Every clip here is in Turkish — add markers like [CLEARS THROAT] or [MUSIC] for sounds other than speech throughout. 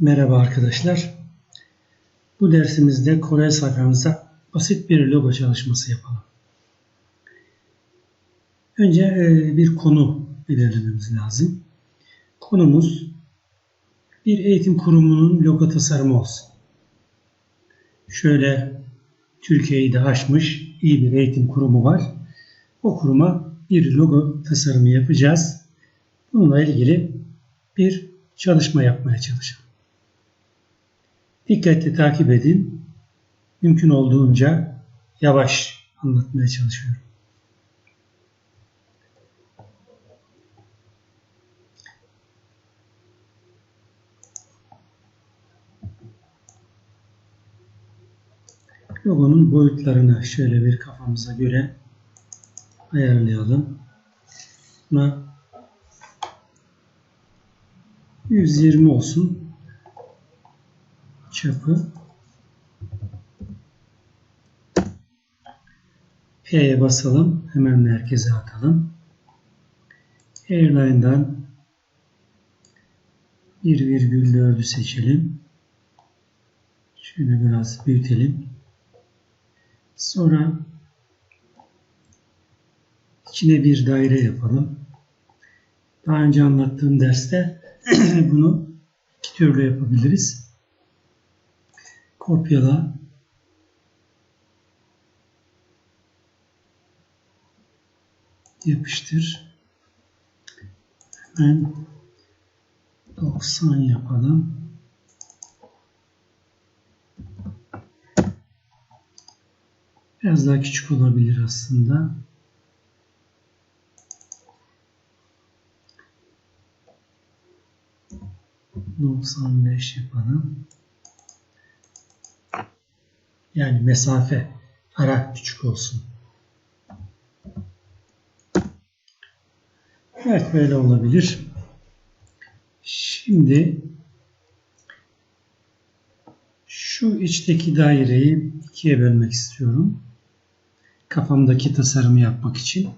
Merhaba arkadaşlar. Bu dersimizde Kore sayfamıza basit bir logo çalışması yapalım. Önce e, bir konu belirlememiz lazım. Konumuz bir eğitim kurumunun logo tasarımı olsun. Şöyle Türkiye'yi de aşmış iyi bir eğitim kurumu var. O kuruma bir logo tasarımı yapacağız. Bununla ilgili bir çalışma yapmaya çalışalım. Dikkatli takip edin. Mümkün olduğunca yavaş anlatmaya çalışıyorum. Logonun boyutlarını şöyle bir kafamıza göre ayarlayalım. Buna 120 olsun çapı. P'ye basalım. Hemen merkeze atalım. Airline'dan 1,4'ü seçelim. Şöyle biraz büyütelim. Sonra içine bir daire yapalım. Daha önce anlattığım derste [CLEARS THROAT] bunu iki türlü yapabiliriz. Kopyala. Yapıştır. Hemen 90 yapalım. Biraz daha küçük olabilir aslında. Doksan beş yapalım. Yani mesafe ara küçük olsun. Evet böyle olabilir. Şimdi şu içteki daireyi ikiye bölmek istiyorum kafamdaki tasarımı yapmak için.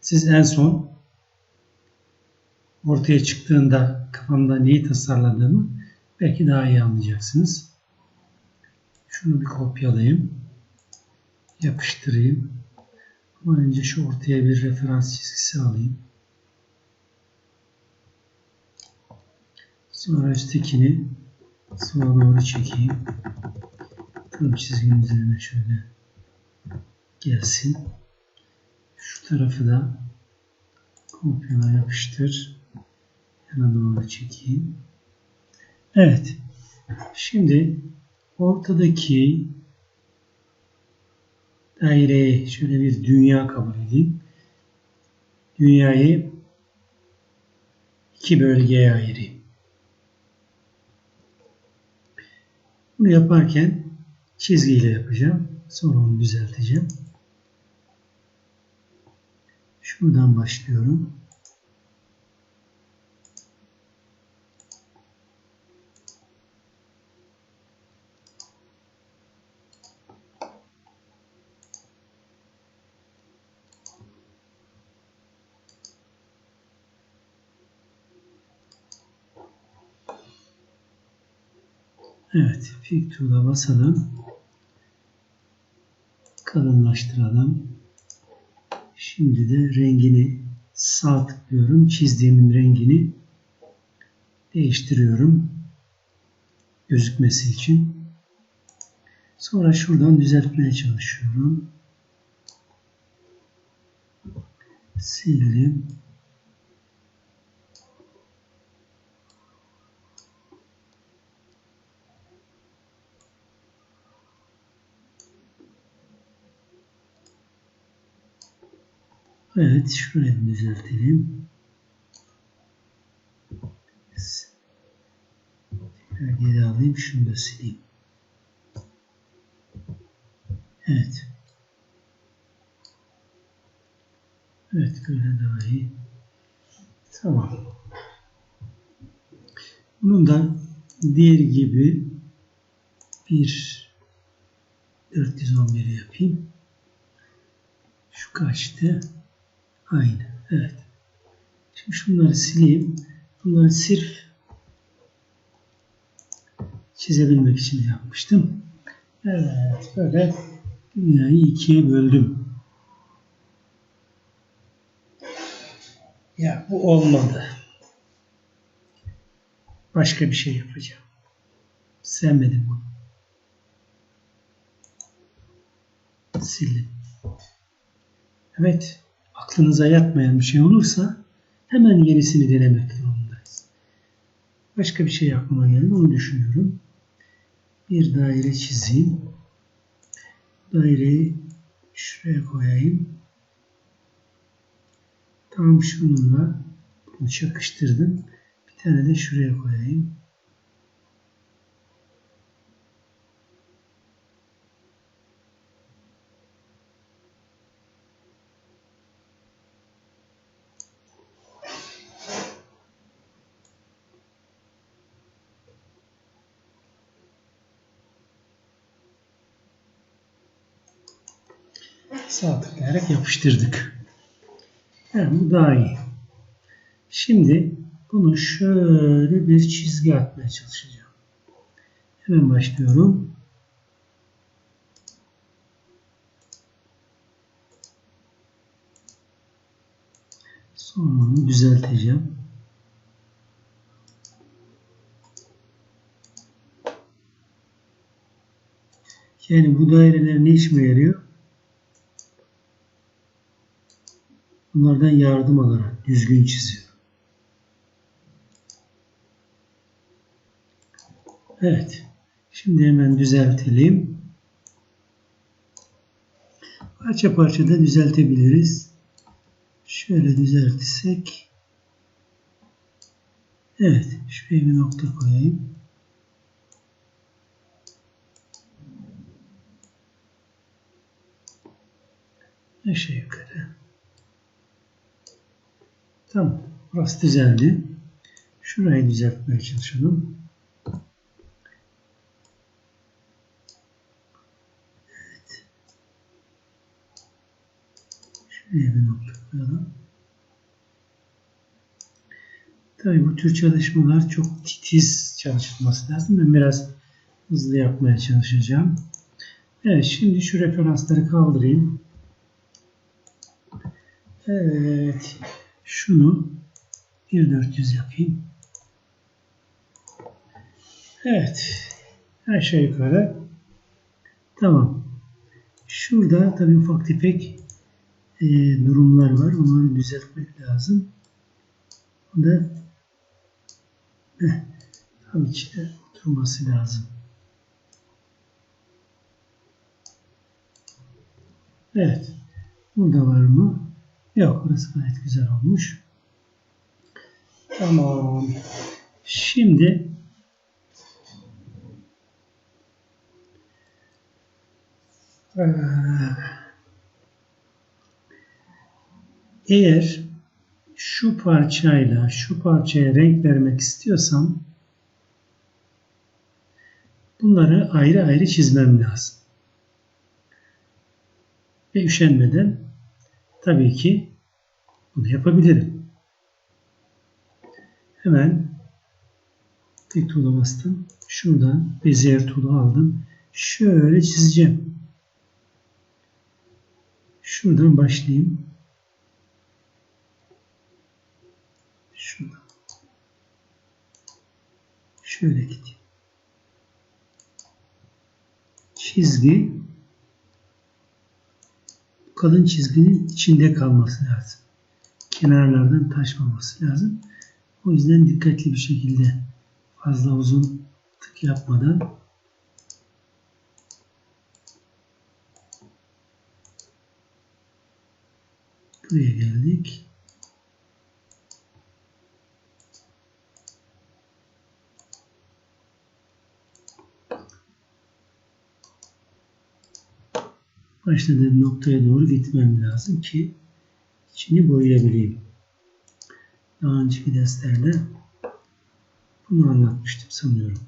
Siz en son ortaya çıktığında kafamda neyi tasarladığımı belki daha iyi anlayacaksınız. Şunu bir kopyalayayım. Yapıştırayım. Ama önce şu ortaya bir referans çizgisi alayım. Sonra üsttekini sola doğru çekeyim. Tam çizginin üzerine şöyle gelsin. Şu tarafı da kopyala yapıştır. Yana doğru çekeyim. Evet. Şimdi ortadaki daireyi şöyle bir dünya kabul edeyim. Dünyayı iki bölgeye ayırayım. Bunu yaparken çizgiyle yapacağım. Sonra onu düzelteceğim. Şuradan başlıyorum. Evet, Pick Tool'a basalım. Kalınlaştıralım. Şimdi de rengini sağ tıklıyorum. Çizdiğimin rengini değiştiriyorum. Gözükmesi için. Sonra şuradan düzeltmeye çalışıyorum. Sildim. Evet, şurayı düzeltelim. Tekrar geri alayım, şunu da sileyim. Evet. Evet, böyle daha iyi. Tamam. Bunun da diğer gibi bir 411 yapayım. Şu kaçtı? Aynı. Evet. Şimdi şunları sileyim. Bunları sırf çizebilmek için yapmıştım. Evet böyle dünyayı ikiye böldüm. Ya bu olmadı. Başka bir şey yapacağım. Sevmedim bunu. Sildim. Evet, aklınıza yatmayan bir şey olursa hemen yenisini denemek zorundayız. Başka bir şey aklıma geldi, onu düşünüyorum. Bir daire çizeyim. Daireyi şuraya koyayım. Tam şununla bunu çakıştırdım. Bir tane de şuraya koyayım. Sağ tıklayarak yapıştırdık. Yani bu daha iyi. Şimdi bunu şöyle bir çizgi atmaya çalışacağım. Hemen başlıyorum. Sonra düzelteceğim. Yani bu daireler ne işime yarıyor? Bunlardan yardım alarak düzgün çiziyorum. Evet. Şimdi hemen düzeltelim. Parça parça da düzeltebiliriz. Şöyle düzeltirsek. Evet. Şuraya bir nokta koyayım. Aşağı yukarı. Tamam. Burası düzeldi. Şurayı düzeltmeye çalışalım. Evet. Şuraya bir nokta koyalım. Tabii bu tür çalışmalar çok titiz çalışılması lazım. Ben biraz hızlı yapmaya çalışacağım. Evet şimdi şu referansları kaldırayım. Evet. Şunu 1400 yapayım. Evet. Aşağı yukarı. Tamam. Şurada tabii ufak tefek e, durumlar var. Onları düzeltmek lazım. O da heh, tam içine oturması lazım. Evet. Burada var mı? Yok. Burası gayet güzel olmuş. Tamam. Şimdi eğer şu parçayla şu parçaya renk vermek istiyorsam bunları ayrı ayrı çizmem lazım. Ve üşenmeden tabii ki bunu yapabilirim. Hemen tek tuğla bastım. Şuradan beziyer tuğla aldım. Şöyle çizeceğim. Şuradan başlayayım. Şuradan. Şöyle gideyim. Çizgi kalın çizginin içinde kalması lazım. Kenarlardan taşmaması lazım. O yüzden dikkatli bir şekilde fazla uzun tık yapmadan buraya geldik. Başladığım noktaya doğru gitmem lazım ki içini boyayabileyim. Daha önceki derslerde bunu anlatmıştım sanıyorum.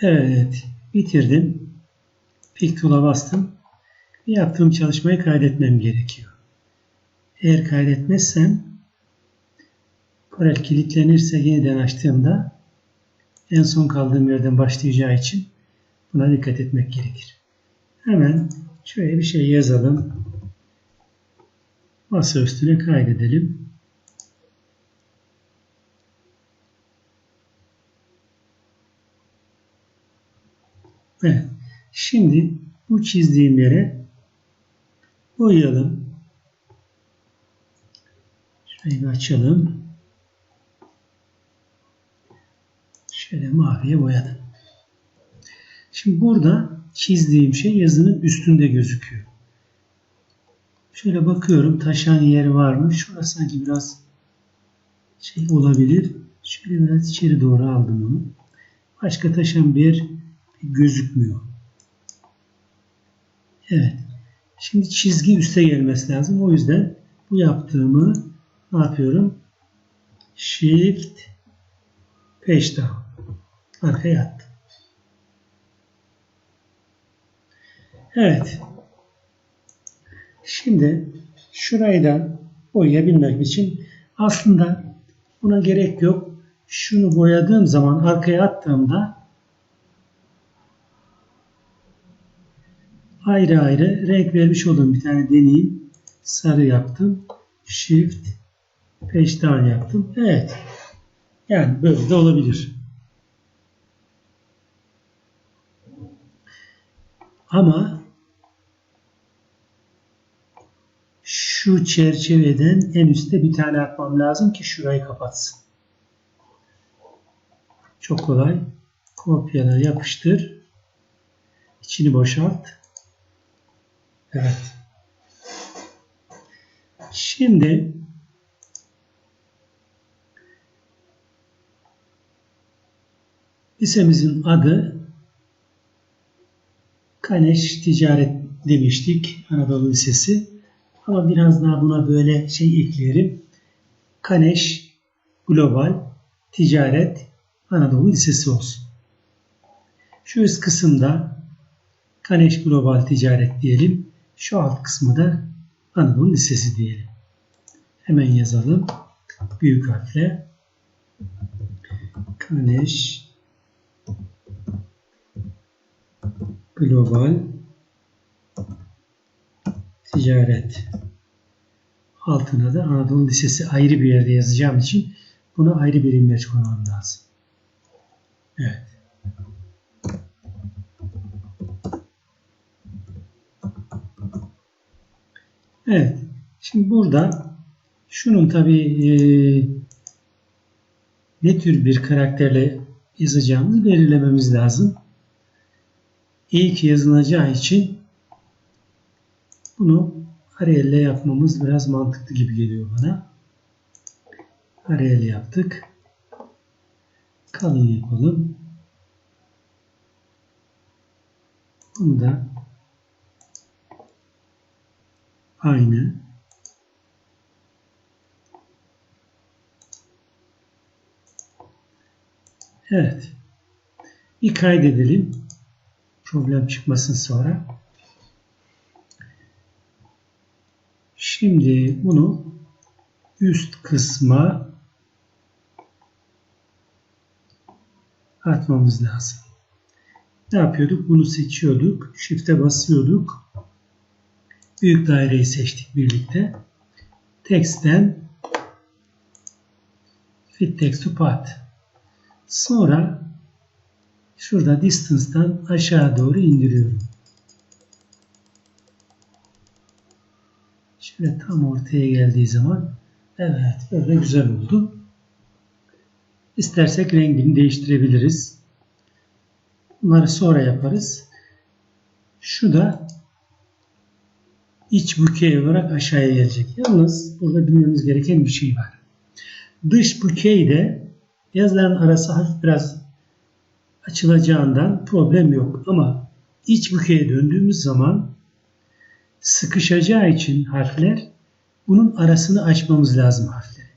Evet, bitirdim. Pik tool'a bastım. yaptığım çalışmayı kaydetmem gerekiyor. Eğer kaydetmezsem Corel kilitlenirse yeniden açtığımda en son kaldığım yerden başlayacağı için buna dikkat etmek gerekir. Hemen şöyle bir şey yazalım. Masa üstüne kaydedelim. Evet. Şimdi bu çizdiğim yere boyayalım. Şurayı açalım. Şöyle maviye boyadım. Şimdi burada çizdiğim şey yazının üstünde gözüküyor. Şöyle bakıyorum taşan yer var mı? Şurası sanki biraz şey olabilir. Şöyle biraz içeri doğru aldım onu. Başka taşan bir yer gözükmüyor. Evet. Şimdi çizgi üste gelmesi lazım. O yüzden bu yaptığımı ne yapıyorum? Shift Page down. Arkaya attım. Evet. Şimdi şurayı da boyayabilmek için aslında buna gerek yok. Şunu boyadığım zaman arkaya attığımda ayrı ayrı renk vermiş olduğum bir tane deneyim. Sarı yaptım. Shift down yaptım. Evet. Yani böyle de olabilir. Ama şu çerçeveden en üstte bir tane atmam lazım ki şurayı kapatsın. Çok kolay. Kopyala yapıştır. İçini boşalt. Evet. Şimdi lisemizin adı Kaneş Ticaret demiştik. Anadolu Lisesi. Ama biraz daha buna böyle şey ekleyelim. Kaneş Global Ticaret Anadolu Lisesi olsun. Şu üst kısımda Kaneş Global Ticaret diyelim. Şu alt kısmı da Anadolu Lisesi diyelim. Hemen yazalım. Büyük harfle. Kaneş Global Ticaret altına da Anadolu Lisesi ayrı bir yerde yazacağım için bunu ayrı bir imleç koymam lazım. Evet. Evet. Şimdi burada şunun tabi e, ne tür bir karakterle yazacağımızı belirlememiz lazım ilk yazılacağı için bunu Arial'le yapmamız biraz mantıklı gibi geliyor bana. Arial yaptık. Kalın yapalım. Bunu da aynı. Evet. Bir kaydedelim problem çıkmasın sonra. Şimdi bunu üst kısma atmamız lazım. Ne yapıyorduk? Bunu seçiyorduk. Shift'e basıyorduk. Büyük daireyi seçtik birlikte. Text'ten Fit Text to Path. Sonra Şurada distance'tan aşağı doğru indiriyorum. Şöyle tam ortaya geldiği zaman evet böyle güzel oldu. İstersek rengini değiştirebiliriz. Bunları sonra yaparız. Şu da iç bükey olarak aşağıya gelecek. Yalnız burada bilmemiz gereken bir şey var. Dış bükeyde yazıların arası hafif biraz açılacağından problem yok. Ama iç bükeye döndüğümüz zaman sıkışacağı için harfler bunun arasını açmamız lazım harfleri.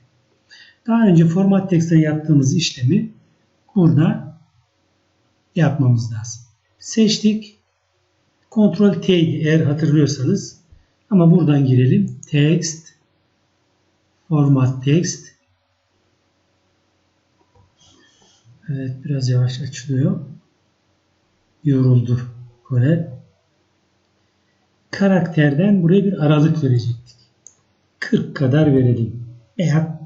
Daha önce format text'ten yaptığımız işlemi burada yapmamız lazım. Seçtik. Ctrl T eğer hatırlıyorsanız. Ama buradan girelim. Text Format Text Evet biraz yavaş açılıyor. Yoruldu Kore. Karakterden buraya bir aralık verecektik. 40 kadar verelim. Veya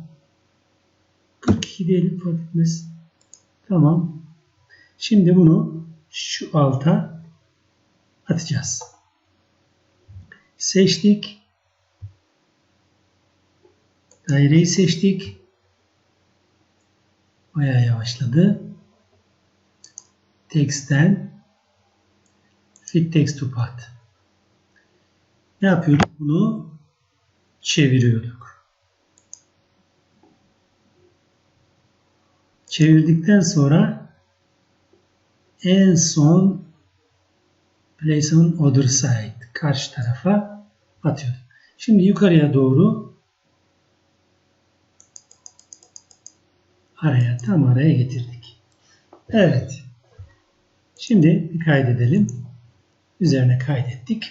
42 diyelim fark etmez. Tamam. Şimdi bunu şu alta atacağız. Seçtik. Daireyi seçtik. Bayağı yavaşladı. Text'ten Fit Text to Path. Ne yapıyorduk? Bunu çeviriyorduk. Çevirdikten sonra en son place on other side karşı tarafa atıyorduk. Şimdi yukarıya doğru araya tam araya getirdik. Evet. Şimdi bir kaydedelim. Üzerine kaydettik.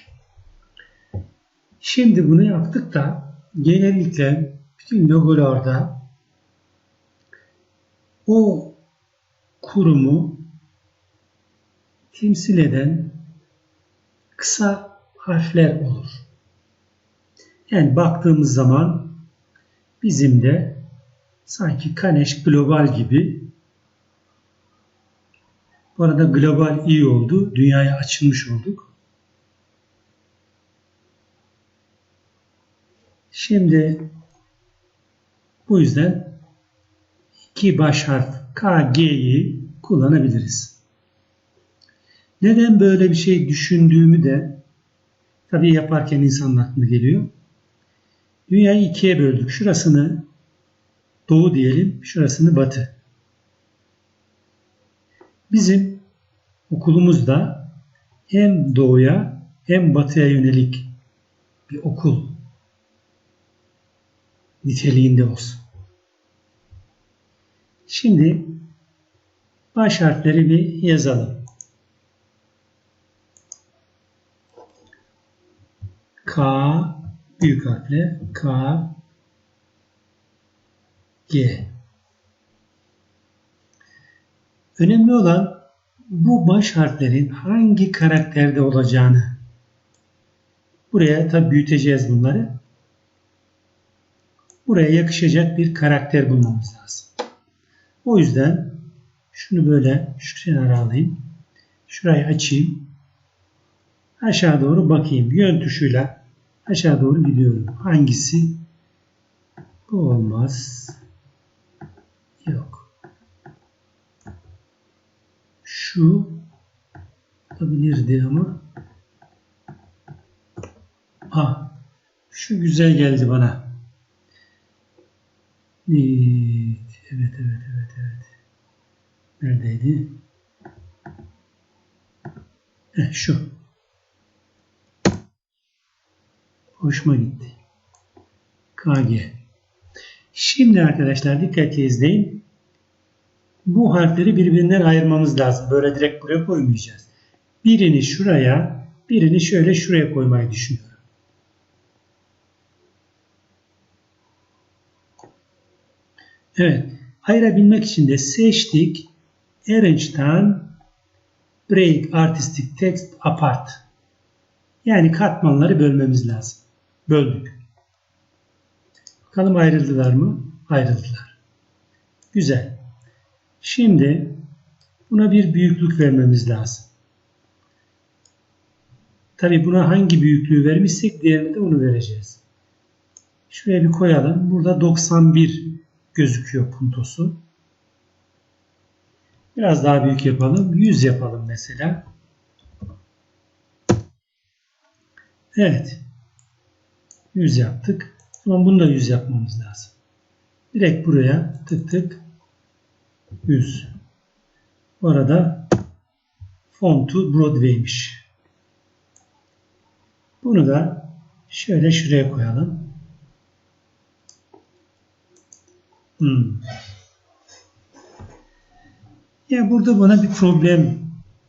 Şimdi bunu yaptık da genellikle bütün logolarda o kurumu temsil eden kısa harfler olur. Yani baktığımız zaman bizim de sanki Kaneş Global gibi bu arada global iyi oldu. Dünyaya açılmış olduk. Şimdi bu yüzden iki baş harf KG'yi kullanabiliriz. Neden böyle bir şey düşündüğümü de tabii yaparken insanın aklına geliyor. Dünyayı ikiye böldük. Şurasını doğu diyelim, şurasını batı. Bizim okulumuzda hem doğuya hem batıya yönelik bir okul niteliğinde olsun. Şimdi baş harfleri bir yazalım. K büyük harfle K G Önemli olan bu baş harflerin hangi karakterde olacağını. Buraya tabi büyüteceğiz bunları. Buraya yakışacak bir karakter bulmamız lazım. O yüzden şunu böyle şu kenara alayım. Şurayı açayım. Aşağı doğru bakayım. Yön tuşuyla aşağı doğru gidiyorum. Hangisi? Bu olmaz. Yok. Şu olabilirdi ama ha şu güzel geldi bana. Evet, evet, evet, evet, evet. Neredeydi? Heh, şu. Hoşuma gitti. KG. Şimdi arkadaşlar dikkatli izleyin. Bu harfleri birbirinden ayırmamız lazım. Böyle direkt buraya koymayacağız. Birini şuraya, birini şöyle şuraya koymayı düşünüyorum. Evet. Ayırabilmek için de seçtik. Arrange'dan Break Artistic Text Apart. Yani katmanları bölmemiz lazım. Böldük. Bakalım ayrıldılar mı? Ayrıldılar. Güzel. Şimdi buna bir büyüklük vermemiz lazım. Tabi buna hangi büyüklüğü vermişsek diğerine de onu vereceğiz. Şuraya bir koyalım. Burada 91 gözüküyor puntosu. Biraz daha büyük yapalım. 100 yapalım mesela. Evet. 100 yaptık. Ama bunu da 100 yapmamız lazım. Direkt buraya tık tık 100. Bu arada fontu Broadway'miş. Bunu da şöyle şuraya koyalım. Hmm. Ya burada bana bir problem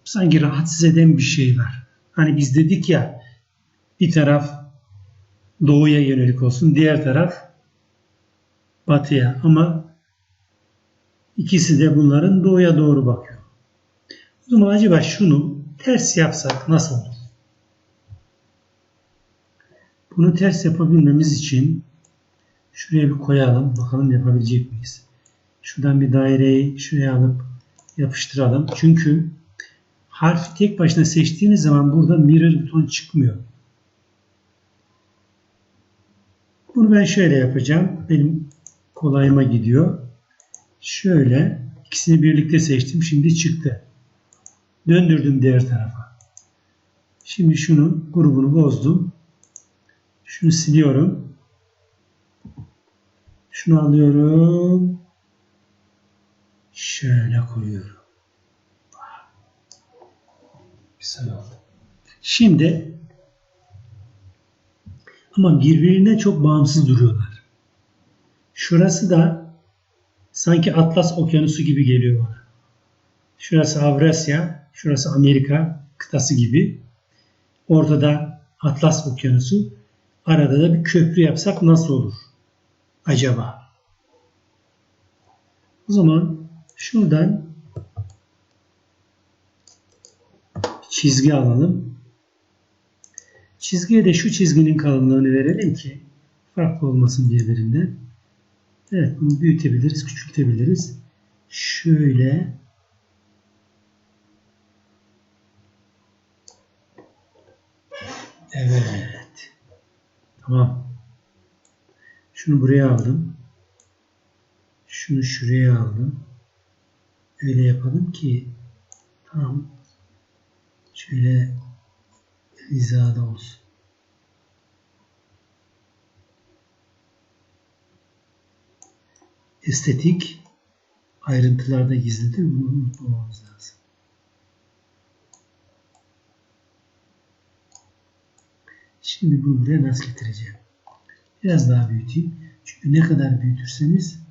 sanki rahatsız eden bir şey var. Hani biz dedik ya bir taraf doğuya yönelik olsun, diğer taraf batıya ama ikisi de bunların doğuya doğru bakıyor. O zaman acaba şunu ters yapsak nasıl olur? Bunu ters yapabilmemiz için şuraya bir koyalım. Bakalım yapabilecek miyiz? Şuradan bir daireyi şuraya alıp yapıştıralım. Çünkü harfi tek başına seçtiğiniz zaman burada mirror buton çıkmıyor. Bunu ben şöyle yapacağım. Benim kolayıma gidiyor. Şöyle ikisini birlikte seçtim. Şimdi çıktı. Döndürdüm diğer tarafa. Şimdi şunu grubunu bozdum. Şunu siliyorum. Şunu alıyorum. Şöyle koyuyorum. Güzel oldu. Şimdi ama birbirine çok bağımsız duruyorlar. Şurası da sanki Atlas Okyanusu gibi geliyor bana. Şurası Avrasya, şurası Amerika kıtası gibi. Ortada Atlas Okyanusu. Arada da bir köprü yapsak nasıl olur? Acaba? O zaman şuradan çizgi alalım. Çizgiye de şu çizginin kalınlığını verelim ki farklı olmasın birbirinden. Evet bunu büyütebiliriz, küçültebiliriz. Şöyle Evet. Tamam. Şunu buraya aldım. Şunu şuraya aldım. Öyle yapalım ki tam şöyle hizada olsun. Estetik ayrıntılarda gizlidir. Bunu unutmamamız lazım. Şimdi bunu buraya nasıl getireceğim? Biraz daha büyüteyim. Çünkü ne kadar büyütürseniz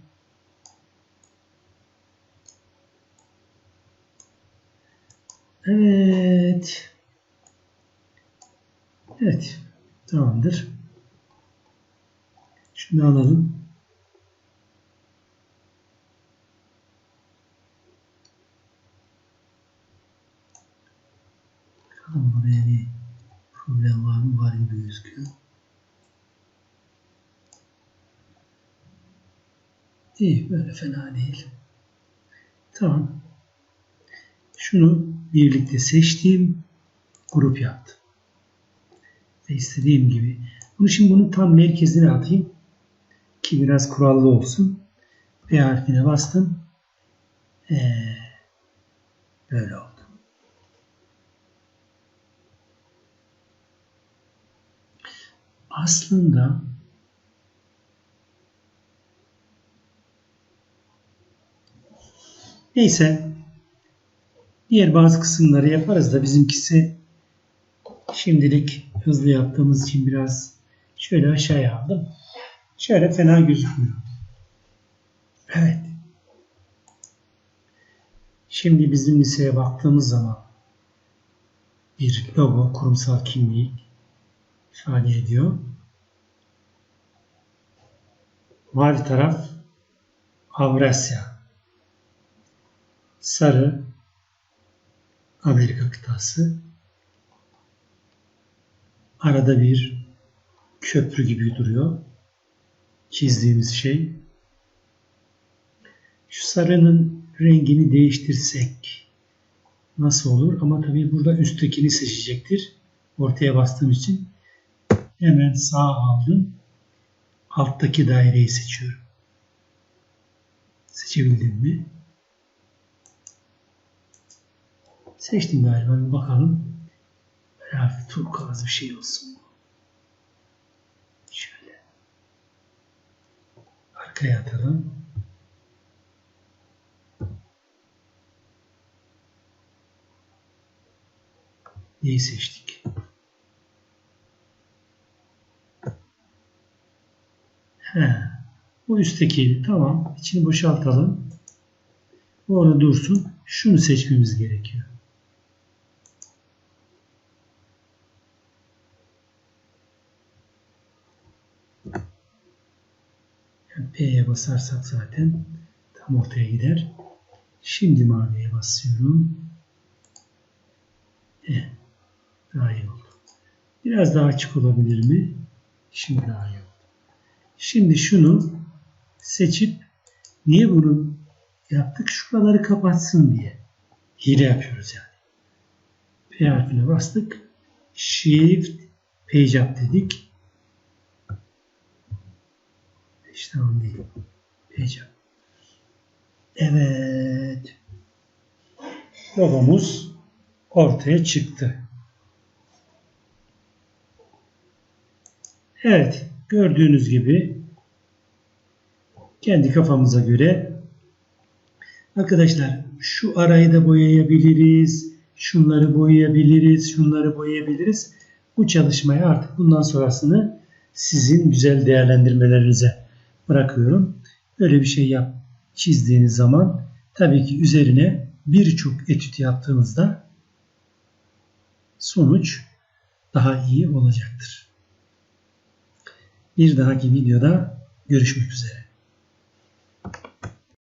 Evet. Evet. Tamamdır. Şunu alalım. Bakalım buraya bir problem var mı? Var gibi gözüküyor. İyi. Böyle fena değil. Tamam. Şunu birlikte seçtiğim grup yaptım. İstediğim gibi. Bunu şimdi bunun tam merkezine atayım. Ki biraz kurallı olsun. B harfine bastım. Ee, böyle oldu. Aslında neyse Diğer bazı kısımları yaparız da bizimkisi şimdilik hızlı yaptığımız için biraz şöyle aşağıya aldım. Şöyle fena gözükmüyor. Evet. Şimdi bizim liseye baktığımız zaman bir logo, kurumsal kimliği ifade ediyor. Mavi taraf Avrasya. Sarı Amerika kıtası. Arada bir köprü gibi duruyor. Çizdiğimiz şey. Şu sarının rengini değiştirsek nasıl olur? Ama tabii burada üsttekini seçecektir. Ortaya bastığım için hemen sağ aldım. Alttaki daireyi seçiyorum. Seçebildim mi? Seçtim galiba. Bakalım. Hafif turkuaz bir şey olsun. Şöyle. Arkaya atalım. Neyi seçtik? He. Bu üstteki tamam. İçini boşaltalım. Bu orada dursun. Şunu seçmemiz gerekiyor. P'ye basarsak zaten tam ortaya gider. Şimdi maviye basıyorum. Evet. Daha iyi oldu. Biraz daha açık olabilir mi? Şimdi daha iyi oldu. Şimdi şunu seçip niye bunu yaptık? Şuraları kapatsın diye. Hile yapıyoruz yani. P harfine bastık. Shift Page Up dedik. Hiç tamam değil. Up. Evet. Logomuz ortaya çıktı. Evet. Gördüğünüz gibi kendi kafamıza göre arkadaşlar şu arayı da boyayabiliriz. Şunları boyayabiliriz. Şunları boyayabiliriz. Bu çalışmayı artık bundan sonrasını sizin güzel değerlendirmelerinize bırakıyorum. Böyle bir şey yap çizdiğiniz zaman tabii ki üzerine birçok etüt yaptığınızda sonuç daha iyi olacaktır. Bir dahaki videoda görüşmek üzere.